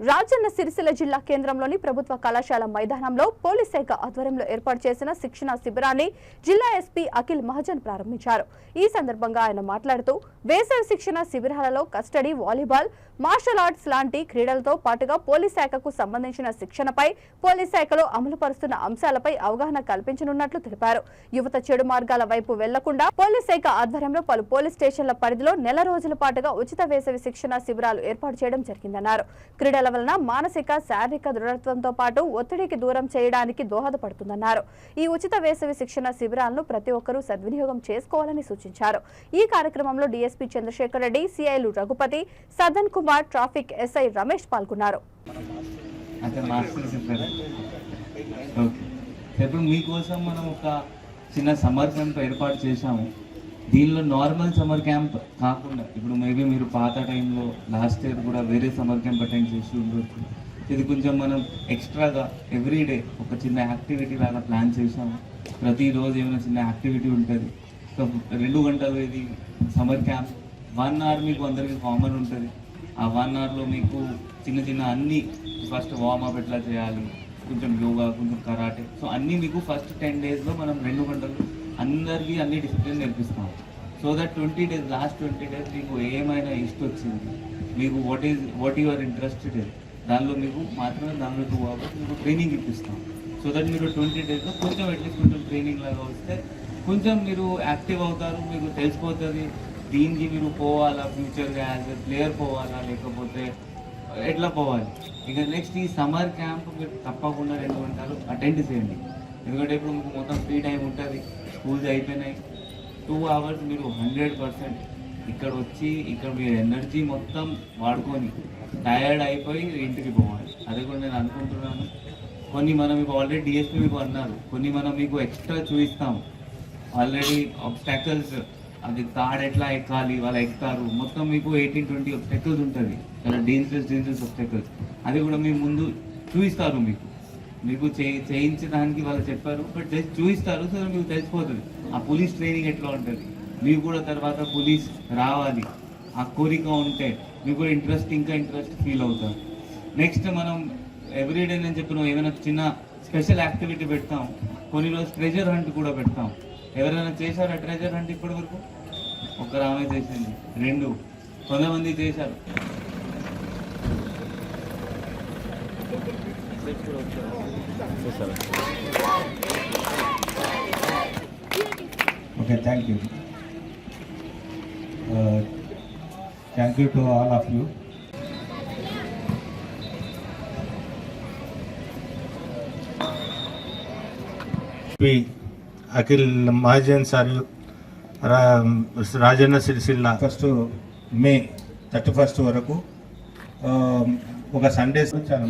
రాజన్న సిరిసిల్ల జిల్లా కేంద్రంలోని ప్రభుత్వ కళాశాల మైదానంలో పోలీస్ శాఖ ఆధ్వర్యంలో ఏర్పాటు చేసిన శిక్షణ శిబిరాన్ని జిల్లా ఎస్పీ అఖిల్ మహజన్ ప్రారంభించారు. ఈ సందర్భంగా ఆయన మాట్లాడుతూ వేసవి శిక్షణ శిబిరాలలో కస్టడీ వాలీబాల్ మార్షల్ ఆర్ట్స్ లాంటి క్రీడలతో పాటుగా పోలీస్ శాఖకు సంబంధించిన శిక్షణపై పోలీస్ శాఖలో అమలు పరుస్తున్న అంశాలపై అవగాహన కల్పించనున్నట్లు తెలిపారు. యువత చెడు మార్గాల వైపు వెళ్ళకుండా పోలీస్ శాఖ ఆధ్వర్యంలో పలు పోలీస్ స్టేషన్ల పరిధిలో నెల రోజుల పాటుగా ఉచిత వేసవి శిక్షణ శిబిరాలు ఏర్పాటు చేయడం జరిగిందన్నారు. క్రీడల వలన మానసిక శారీరక దృఢత్వంతో పాటు ఒత్తిడికి దూరం చేయడానికి దోహదపడుతుందన్నారు. ఈ ఉచిత వేసవి శిక్షణ శిబిరాలను ప్రతి ఒక్కరూ సద్వినియోగం చేసుకోవాలని సూచించారు. ఈ కార్యక్రమంలో డీఎస్పీ చంద్రశేఖర్ రెడ్డి సిఐలు రఘుపతి సదన్ కుమార్ ట్రాఫిక్ ఎస్ఐ రమేష్ పాల్గొన్నారు. ఓకే. ఇప్పుడు మీకోసం మనం ఒక చిన్న సమ్మర్ క్యాంప్ ఏర్పాటు చేశాము. దీనిలో నార్మల్ సమ్మర్ క్యాంప్ కాకుండా ఇప్పుడు మేబీ మీరు పాత టైంలో లాస్ట్ ఇయర్ కూడా వేరే సమ్మర్ క్యాంప్ అటెండ్ చేసి ఉండొచ్చు. ఇది కొంచెం మనం ఎక్స్ట్రాగా ఎవ్రీడే ఒక చిన్న యాక్టివిటీ లాగా ప్లాన్ చేసాము ప్రతిరోజు ఏమైనా చిన్న యాక్టివిటీ ఉంటుంది. రెండు గంటలు ఇది సమ్మర్ క్యాంప్. వన్ అవర్ మీకు అందరికీ కామన్ ఉంటుంది. ఆ వన్ అవర్లో మీకు చిన్న చిన్న అన్ని ఫస్ట్ వార్మప్ ఎట్లా చేయాలి కొంచెం యోగా కొంచెం కరాటే. సో అన్నీ మీకు ఫస్ట్ టెన్ డేస్లో మనం రెండు గంటలు అందరికీ అన్ని discipline నేర్పిస్తాం. So that twenty days last twenty days మీకు ఏమైనా ఇష్ట వచ్చింది మీకు what is what your interested దానిలో మీకు మాత్రమే దానిలో టూ అవర్స్ మీకు ట్రైనింగ్ ఇప్పిస్తాం. సో దట్ మీరు ట్వంటీ డేస్లో కొంచెం అట్లీస్ట్ కొంచెం ట్రైనింగ్ లాగా వస్తే కొంచెం మీరు యాక్టివ్ అవుతారు మీకు తెలిసిపోతుంది దీనికి మీరు పోవాలా ఫ్యూచర్గా యాజ్ ఎ ప్లేయర్ పోవాలా లేకపోతే ఎట్లా పోవాలి? ఇక నెక్స్ట్ ఈ సమ్మర్ క్యాంప్ మీరు తప్పకుండా రెండు గంటలు అటెండ్ చేయండి. ఎందుకంటే ఇప్పుడు మీకు మొత్తం ఫ్రీ టైం ఉంటుంది స్కూల్స్ అయిపోయినాయి. టూ అవర్స్ మీరు హండ్రెడ్ పర్సెంట్ ఇక్కడ వచ్చి ఇక్కడ మీరు ఎనర్జీ మొత్తం వాడుకొని టయర్డ్ అయిపోయి ఇంటికి పోవాలి. అదే కూడా నేను అనుకుంటున్నాను. కొన్ని మనం ఇప్పుడు ఆల్రెడీ డిఎస్పీ మీకు అన్నారు. కొన్ని మనం మీకు ఎక్స్ట్రా చూపిస్తాం. ఆల్రెడీ ఆబ్స్టాకల్స్ అది తాడు ఎట్లా ఎక్కాలి వాళ్ళు ఎక్కుతారు. మొత్తం మీకు ఎయిటీన్ ట్వంటీ ఆబ్స్టాకల్స్ ఉంటుంది. చాలా డేంజరస్ డేంజరస్ ఆబ్స్టాకల్స్ అది కూడా మీ ముందు చూపిస్తారు మీకు. మీకు చే చేయించడానికి వాళ్ళు చెప్పారు. బట్ జస్ట్ చూపిస్తారు సో మీకు తెలిసిపోతుంది. ఆ పోలీస్ ట్రైనింగ్ ఎట్లా ఉంటుంది? మీకు కూడా తర్వాత పోలీస్ రావాలి. ఆ కోరిక ఉంటే మీకు కూడా ఇంట్రెస్ట్ ఇంకా ఇంట్రెస్ట్ ఫీల్ అవుతారు. నెక్స్ట్ మనం ఎవ్రీడే నేను చెప్పిన ఏమైనా చిన్న స్పెషల్ యాక్టివిటీ పెడతాం. కొన్ని రోజు ట్రెజర్ హంట్ కూడా పెడతాం. ఎవరైనా చేశారా ట్రెజర్ హంట్ ఇప్పటి వరకు ఒక ఆమె చేసింది రెండు కొంతమంది చేశారు you. Uh, Thank you to all of you. P Akhil Mahajan sir Rajanna Sircilla. First May thirty first వరకు ఆ, ఒక సండేస్ చాలా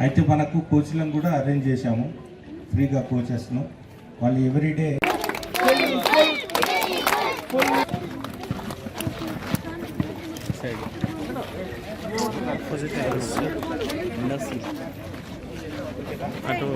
అయితే మనకు కోచ్లను కూడా అరేంజ్ చేశాము. ఫ్రీగా కోచెస్ను వాళ్ళు ఎవ్రీడే Patatesi nasıl? Ato